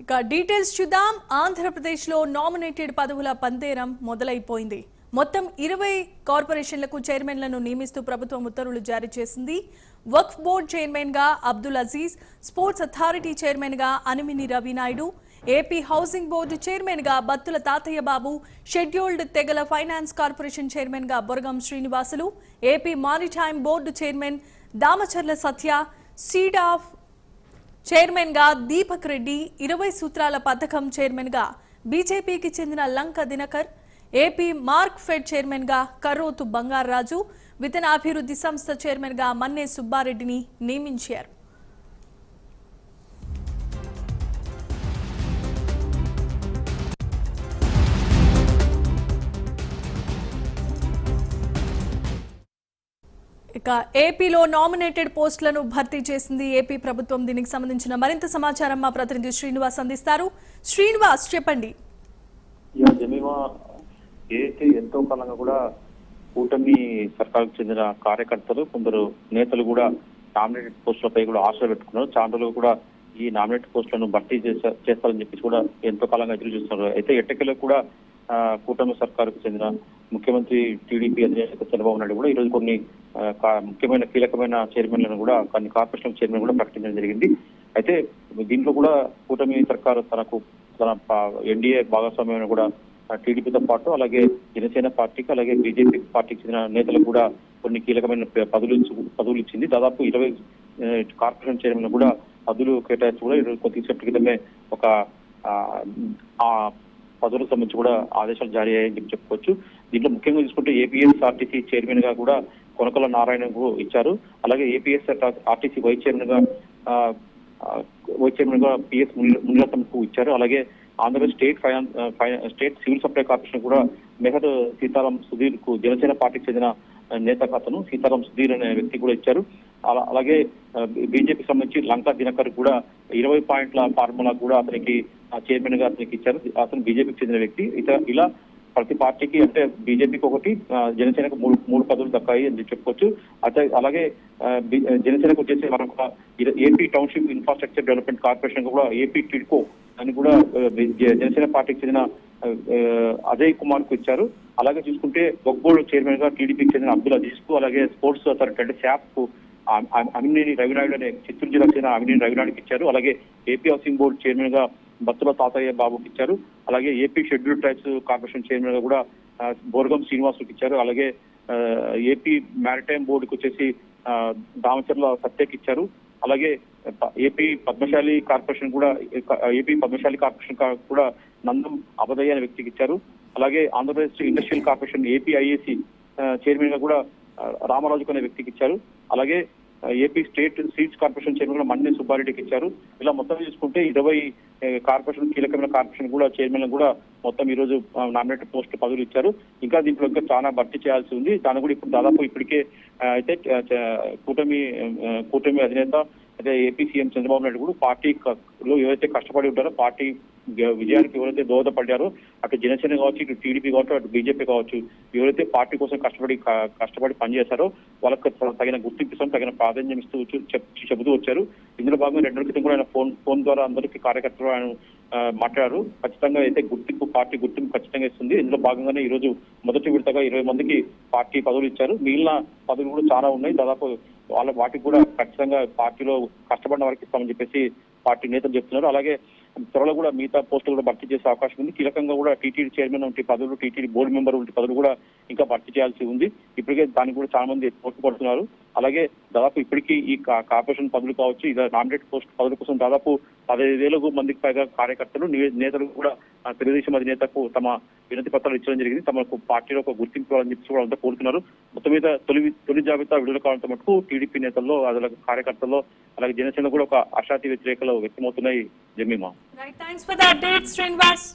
ఇక డీటెయిల్స్ చూద్దాం. ఆంధ్రప్రదేశ్లో నామినేటెడ్ పదవుల పందేరం మొదలైపోయింది. మొత్తం ఇరవై కార్పొరేషన్లకు చైర్మన్లను నియమిస్తూ ప్రభుత్వం ఉత్తర్వులు జారీ చేసింది. వక్ఫ్ బోర్డ్ చైర్మన్గా అబ్దుల్ అజీజ్ స్పోర్ట్స్ అథారిటీ చైర్మన్గా Animini Ravi Naidu AP housing board చైర్మన్గా బత్తుల తాతయ్య బాబు షెడ్యూల్డ్ తెగల ఫైనాన్స్ కార్పొరేషన్ చైర్మన్గా Boragam Srinivasulu AP maritime board chairman Damacharla Satya seed of చైర్మన్గా దీపక్ రెడ్డి ఇరవై సూత్రాల పథకం చైర్మన్గా బీజేపీకి చెందిన Lanka Dinakar AP mark fed చైర్మన్గా కరోతు బంగారాజు విత్తన అభివృద్ధి సంస్థ చైర్మన్గా మన్నే సుబ్బారెడ్డిని నియమించారు. ఇక ఏపీలో నామినేటెడ్ పోస్టులను భర్తీ చేసింది ఏపీ ప్రభుత్వం. దీనికి సంబంధించిన మరింత సమాచారం మా ప్రతినిధి శ్రీనివాస్ అందిస్తారు. శ్రీనివాస్ చెప్పండి. ఏదైతే ఎంతో కాలంగా కూడా కూటమి సర్కార్కు చెందిన కార్యకర్తలు కొందరు నేతలు కూడా నామినేటెడ్ పోస్టులపై కూడా ఆశలు పెట్టుకున్నారు. చాంద్రులు కూడా ఈ నామినేటెడ్ పోస్టులను భర్తీ చేస్తారని చెప్పేసి కూడా ఎంతో కాలంగా ఎదురు చూస్తున్నారు. అయితే ఎట్టకేలో కూడా కూటమి సర్కారుకు చెందిన ముఖ్యమంత్రి టీడీపీ అధినేత చంద్రబాబు నాయుడు కూడా ఈ రోజు కొన్ని కా- ముఖ్యమైన కీలకమైన చైర్మన్లను కూడా కొన్ని కార్పొరేషన్ చైర్మన్ కూడా ప్రకటించడం జరిగింది. అయితే దీంట్లో కూడా కూటమి సర్కారు తనకు తన ఎన్డీఏ భాగస్వామ్యం కూడా టీడీపీతో పాటు అలాగే జనసేన పార్టీకి అలాగే బీజేపీ పార్టీకి చెందిన నేతలకు కూడా కొన్ని కీలకమైన పదవులు పదవులు ఇచ్చింది. దాదాపు ఇరవై కార్పొరేషన్ చైర్మన్ కూడా పదవులు కేటాయించి కూడా కొద్దిసేపటి క్రితమే ఒక ఆ పదవులకు సంబంధించి కూడా ఆదేశాలు జారీ అయ్యాయని చెప్పి చెప్పుకోవచ్చు. దీంట్లో ముఖ్యంగా చూసుకుంటే ఏపీఎస్ ఆర్టీసీ చైర్మన్గా కూడా కొనకల నారాయణకు ఇచ్చారు. అలాగే ఏపీఎస్ ఆర్టీసీ వైస్ చైర్మన్గా ఆ, వైస్ చైర్మన్గా పిఎస్ మునిరత్నంకు ఇచ్చారు. అలాగే Andhra Pradesh state finance state civil supply corporation కూడా మెహర్ సీతారాం సుధీర్కు జనసేన పార్టీకి చెందిన నేత కథను సీతారాం సుధీర్ అనే వ్యక్తి కూడా ఇచ్చారు. అలాగే బీజేపీ సంబంధించి లంకా దినకర్ కూడా ఇరవై పాయింట్ల ఫార్ములా కూడా అతనికి చైర్మన్గా అతనికి ఇచ్చారు. అతను బీజేపీకి చెందిన వ్యక్తి. ఇత ఇలా ప్రతి పార్టీకి అంటే బీజేపీకి ఒకటి జనసేనకు మూడు మూడు పదవులు దక్కాయి అని చెప్పుకోవచ్చు. అయితే అలాగే జనసేనకు వచ్చేసి మరొక AP township infrastructure development corporation కూడా ఏపీ టిడ్కో అని కూడా జనసేన పార్టీకి చెందిన అజయ్ కుమార్కు ఇచ్చారు. అలాగే చూసుకుంటే బొగ్బోర్డు చైర్మన్గా టీడీపీకి చెందిన అబ్దుల్ అజీజ్కు అలాగే స్పోర్ట్స్ అథారిటీ అంటే శాప్కు అమినేని రవినాయుడు అనే చిత్తూరు జిల్లాకు చెందిన అమినేని రవినాయుడుకి ఇచ్చారు. అలాగే ఏపీ హౌసింగ్ బోర్డు చైర్మన్గా బత్తుల తాతయ్య బాబుకి ఇచ్చారు. అలాగే ఏపీ షెడ్యూల్ ట్రైబ్స్ కార్పొరేషన్ చైర్మన్గా కూడా బోర్గం శ్రీనివాసుకి ఇచ్చారు. అలాగే ఏపీ మ్యారిటైమ్ బోర్డుకి వచ్చేసి దామచర్ల సత్యకి ఇచ్చారు. అలాగే ప- ఏపీ పద్మశాలి కార్పొరేషన్ కూడా ఏపీ పద్మశాలి కార్పొరేషన్ కూడా నందం అబదయ్య అనే వ్యక్తికి ఇచ్చారు. అలాగే ఆంధ్రప్రదేశ్ ఇండస్ట్రియల్ కార్పొరేషన్ ఏపీఐఏసి చైర్మన్గా కూడా రామరాజుకు అనే వ్యక్తికి ఇచ్చారు. అలాగే ఏపీ స్టేట్ సీడ్స్ కార్పొరేషన్ చైర్మన్గా మన్నే సుబ్బారెడ్డికి ఇచ్చారు. ఇలా మొత్తం చూసుకుంటే ఇరవై కార్పొరేషన్ కీలకమైన కార్పొరేషన్ కూడా చైర్మన్ కూడా మొత్తం ఈ రోజు నామినేటెడ్ పోస్ట్ పదవులు ఇచ్చారు. ఇంకా దీంట్లో ఇంకా చాలా భర్తీ చేయాల్సి ఉంది. దాని కూడా ఇప్పుడు దాదాపు ఇప్పటికే అయితే కూటమి కూటమి అధినేత అదే ఏపీ సీఎం చంద్రబాబు నాయుడు కూడా పార్టీ లో ఎవరైతే కష్టపడి ఉంటారో పార్టీ విజయానికి ఎవరైతే దోహదపడ్డారో అటు జనసేన కావచ్చు ఇటు టీడీపీ కావచ్చు అటు బీజేపీ కావచ్చు ఎవరైతే పార్టీ కోసం కష్టపడి కష్టపడి పనిచేశారో వాళ్ళకి తగిన గుర్తింపు ఇస్తాం తగిన ప్రాధాన్యం ఇస్తూ వచ్చి- చెబుతూ వచ్చారు. ఇందులో భాగంగా రెండు క్రితం కూడా ఆయన ఫోన్ ఫోన్ ద్వారా అందరికీ కార్యకర్తలు ఆయన మాట్లాడారు. ఖచ్చితంగా అయితే గుర్తింపు పార్టీ గుర్తింపు ఖచ్చితంగా ఇస్తుంది. ఇందులో భాగంగానే ఈ రోజు మొదటి విడతగా ఇరవై మందికి పార్టీ పదవులు ఇచ్చారు. మిగిలిన పదవులు కూడా చాలా ఉన్నాయి. దాదాపు వాళ్ళ వాటికి కూడా ఖచ్చితంగా పార్టీలో కష్టపడిన వారికి ఇస్తామని చెప్పేసి పార్టీ నేతలు చెప్తున్నారు. అలాగే త్వరలో కూడా మిగతా పోస్టులు కూడా భర్తీ చేసే అవకాశం ఉంది. కీలకంగా కూడా టీటీడీ చైర్మన్ వంటి పదవులు టీటీడీ బోర్డు మెంబర్ వంటి పదవులు కూడా ఇంకా భర్తీ చేయాల్సి ఉంది. ఇప్పటికే దానికి కూడా చాలా మంది పడుతున్నారు అలాగే దాదాపు ఇప్పటికీ ఈ కార్పొరేషన్ పదవులు కావచ్చు ఇలా నామినేట్ పోస్ట్ పదవుల కోసం దాదాపు పదహైదు వేలకు మందికి పైగా కార్యకర్తలు నే- నేతలు కూడా తెలుగుదేశం అధినేతకు తమ వినతి పత్రాలు ఇచ్చడం జరిగింది. తమకు పార్టీలో ఒక గుర్తింపు అని చెప్పి కూడా అంతా కోరుతున్నారు. మొత్తం మీద తొలి తొలి జాబితా విడుదల కావడంతో మటుకు టీడీపీ నేతల్లో అలాగే కార్యకర్తల్లో అలాగే జనసేన కూడా ఒక అశాంతి వ్యతిరేకలు వ్యక్తమవుతున్నాయి Jemima. Right thanks for Srinivas